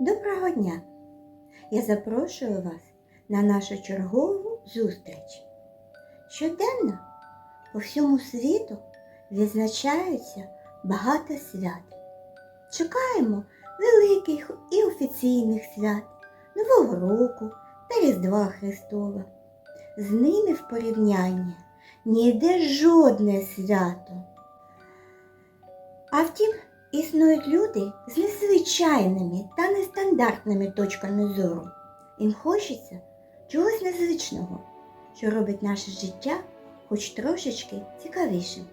Доброго дня! Я запрошую вас на нашу чергову зустріч. Щоденно по всьому світу відзначаються багато свят. Чекаємо великих і офіційних свят, Нового року та Різдва Христова. З ними в порівнянні ніде жодне свято. А втім, існують люди з незвичайними та нестандартними точками зору. Їм хочеться чогось незвичного, що робить наше життя хоч трошечки цікавішим.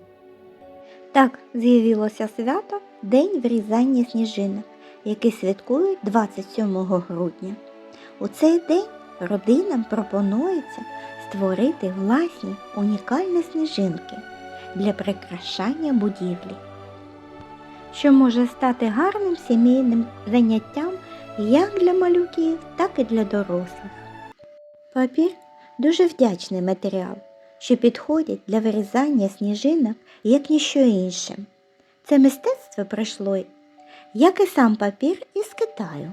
Так з'явилося свято День врізання сніжинок, який святкують 27 грудня. У цей день родинам пропонується створити власні унікальні сніжинки для прикрашання будівлі, що може стати гарним сімейним заняттям як для малюків, так і для дорослих. Папір дуже вдячний матеріал, що підходить для вирізання сніжинок як ніщо інше. Це мистецтво прийшло, як і сам папір із Китаю,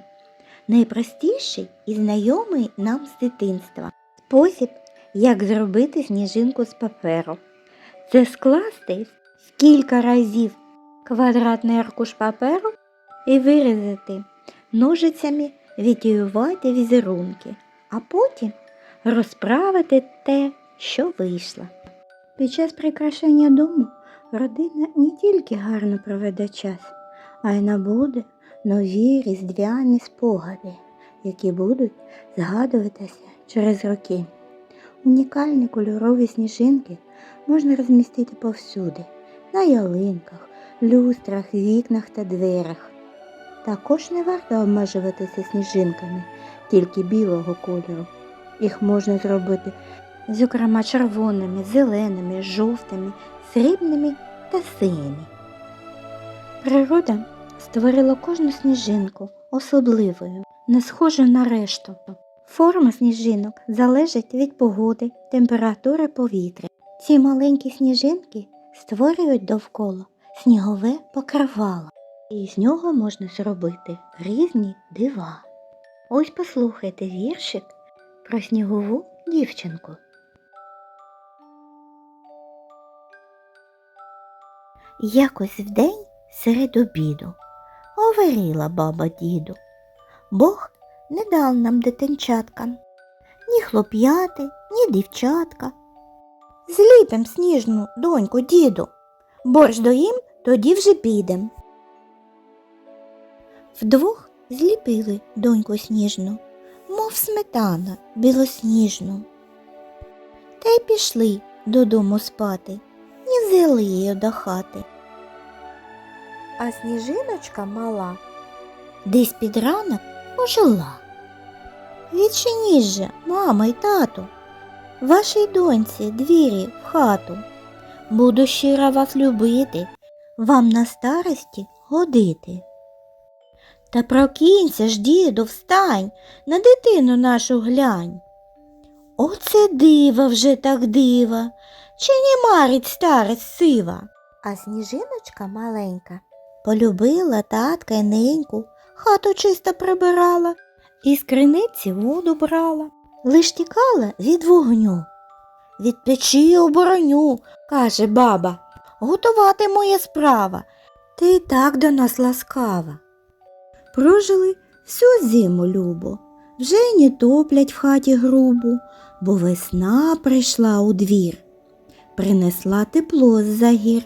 найпростіший і знайомий нам з дитинства спосіб, як зробити сніжинку з паперу. Це скласти в кілька разів квадратний аркуш паперу і вирізати ножицями, відтіювати візерунки, а потім розправити те, що вийшло. Під час прикрашання дому родина не тільки гарно проведе час, а й набуде нові різдвяні спогади, які будуть згадуватися через роки. Унікальні кольорові сніжинки можна розмістити повсюди, на ялинках, люстрах, вікнах та дверях. Також не варто обмежуватися сніжинками тільки білого кольору. Їх можна зробити зокрема червоними, зеленими, жовтими, срібними та синіми. Природа створила кожну сніжинку особливою, не схожу на решту. Форма сніжинок залежить від погоди, температури повітря. Ці маленькі сніжинки створюють довкола снігове покривало, і з нього можна зробити різні дива. Ось послухайте віршик про снігову дівчинку. Якось вдень серед обіду говорила баба діду. Бог не дав нам дитинчаткам ні хлоп'яти, ні дівчатка. Зліпим сніжну доньку діду, борщ доїм, тоді вже підем. Вдвох зліпили доньку сніжну, мов сметана білосніжну. Та й пішли додому спати, і взяли її до хати. А сніжиночка мала десь під ранок ожила. Відчиніть же, мама й тату, вашій доньці двірі в хату. Буду щиро вас любити, вам на старості годити. Та прокинься ж, діду, встань, на дитину нашу глянь. Оце дива вже так дива, чи не марить старець сива? А сніжиночка маленька полюбила татка й неньку, хату чисто прибирала, і з криниці воду брала, лиш тікала від вогню. Від печі обороню, каже баба, готувати моя справа, ти й так до нас ласкава. Прожили всю зиму любо, вже й не топлять в хаті грубу, бо весна прийшла у двір, принесла тепло з-за гір.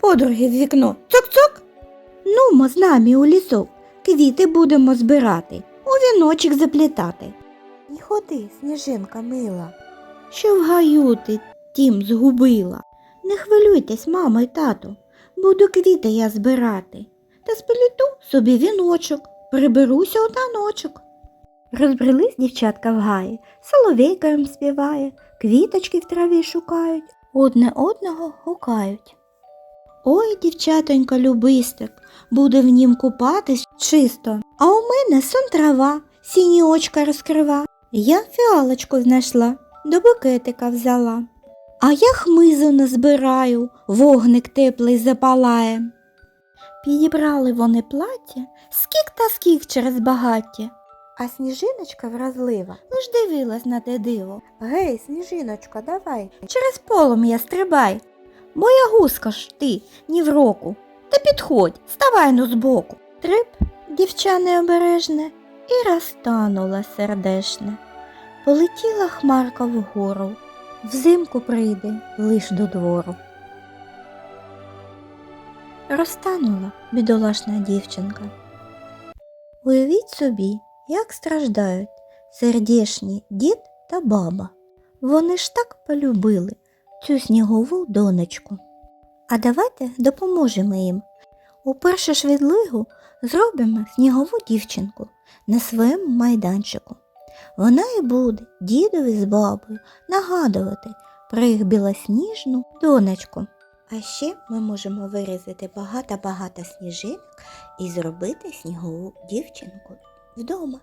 Подруги в вікно цок-цок. Нумо з нами у лісок, квіти будемо збирати, у віночок заплітати. Не ходи, сніжинка мила, що в гаю ти тім згубила. Не хвилюйтесь, мамо й тату, буду квіти я збирати, та спліту собі віночок, приберуся у таночок. Розбрелись дівчатка в гаї, соловейка їм співає, квіточки в траві шукають, одне одного гукають. Ой, дівчатонька любистик, буде в нім купатись чисто, а у мене сон трава, сіні очка розкрива. Я фіалочку знайшла, до букетика взяла. А я хмизу назбираю, вогник теплий запалає. Підібрали вони плаття, скік та скік через багаття. А сніжиночка вразлива лиш дивилась на те диво. Гей, сніжиночка, давай. Через полум'я стрибай. Моя гуска ж ти, ні в року. Та підходь, ставай ну збоку. Трип, дівча необережне, і розтанула сердешне. Полетіла хмарка вгору, взимку прийде лиш до двору. Розтанула бідолашна дівчинка. Уявіть собі, як страждають сердешні дід та баба. Вони ж так полюбили цю снігову донечку. А давайте допоможемо їм. У першу швідлигу зробимо снігову дівчинку на своєму майданчику. Вона і буде дідові з бабою нагадувати про їх білосніжну донечку. А ще ми можемо вирізати багато-багато сніжинок і зробити снігову дівчинку вдома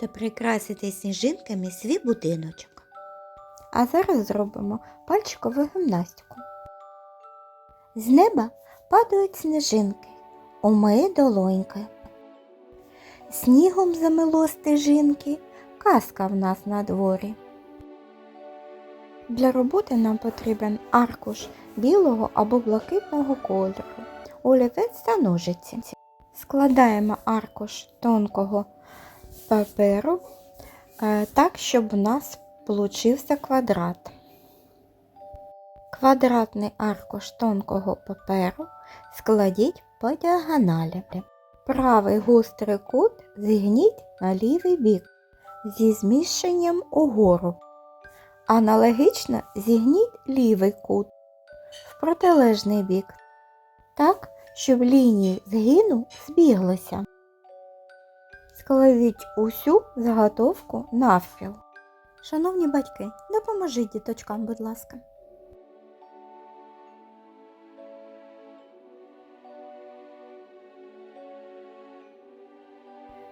та прикрасити сніжинками свій будиночок. А зараз зробимо пальчикову гімнастику. З неба падають сніжинки у мої долоньки. Снігом замело стежинки, казка в нас на дворі. Для роботи нам потрібен аркуш білого або блакитного кольору, олівець та ножиці. Складаємо аркуш тонкого паперу е, так, щоб у нас получився квадрат. Квадратний аркуш тонкого паперу складіть по діагоналі. Правий гострий кут зігніть на лівий бік зі зміщенням угору. Аналогічно зігніть лівий кут в протилежний бік, так, щоб лінії згину збіглися. Складіть усю заготовку навпіл. Шановні батьки, допоможіть діточкам, будь ласка.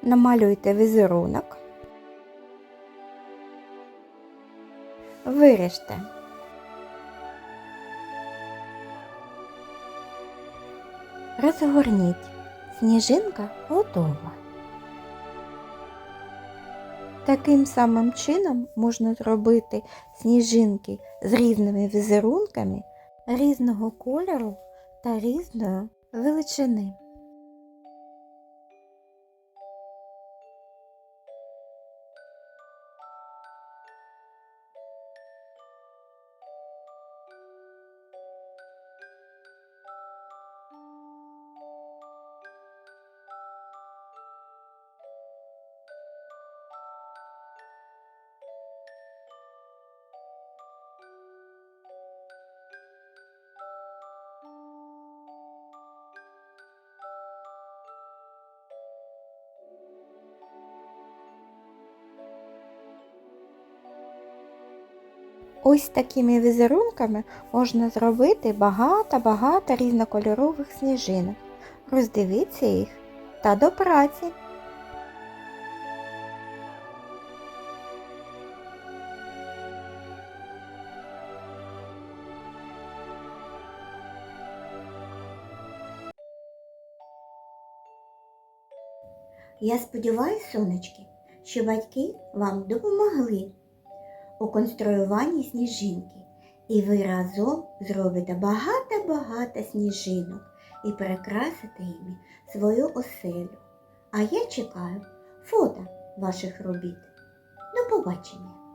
Намалюйте візерунок. Виріжте. Розгорніть. Сніжинка готова. Таким самим чином можна зробити сніжинки з різними візерунками різного кольору та різної величини. Ось такими візерунками можна зробити багато-багато різнокольорових сніжинок. Роздивіться їх та до праці. Я сподіваюся, сонечки, що батьки вам допомогли у конструюванні сніжинки, і ви разом зробите багато-багато сніжинок і перекрасите їм свою оселю. А я чекаю фото ваших робіт. До побачення!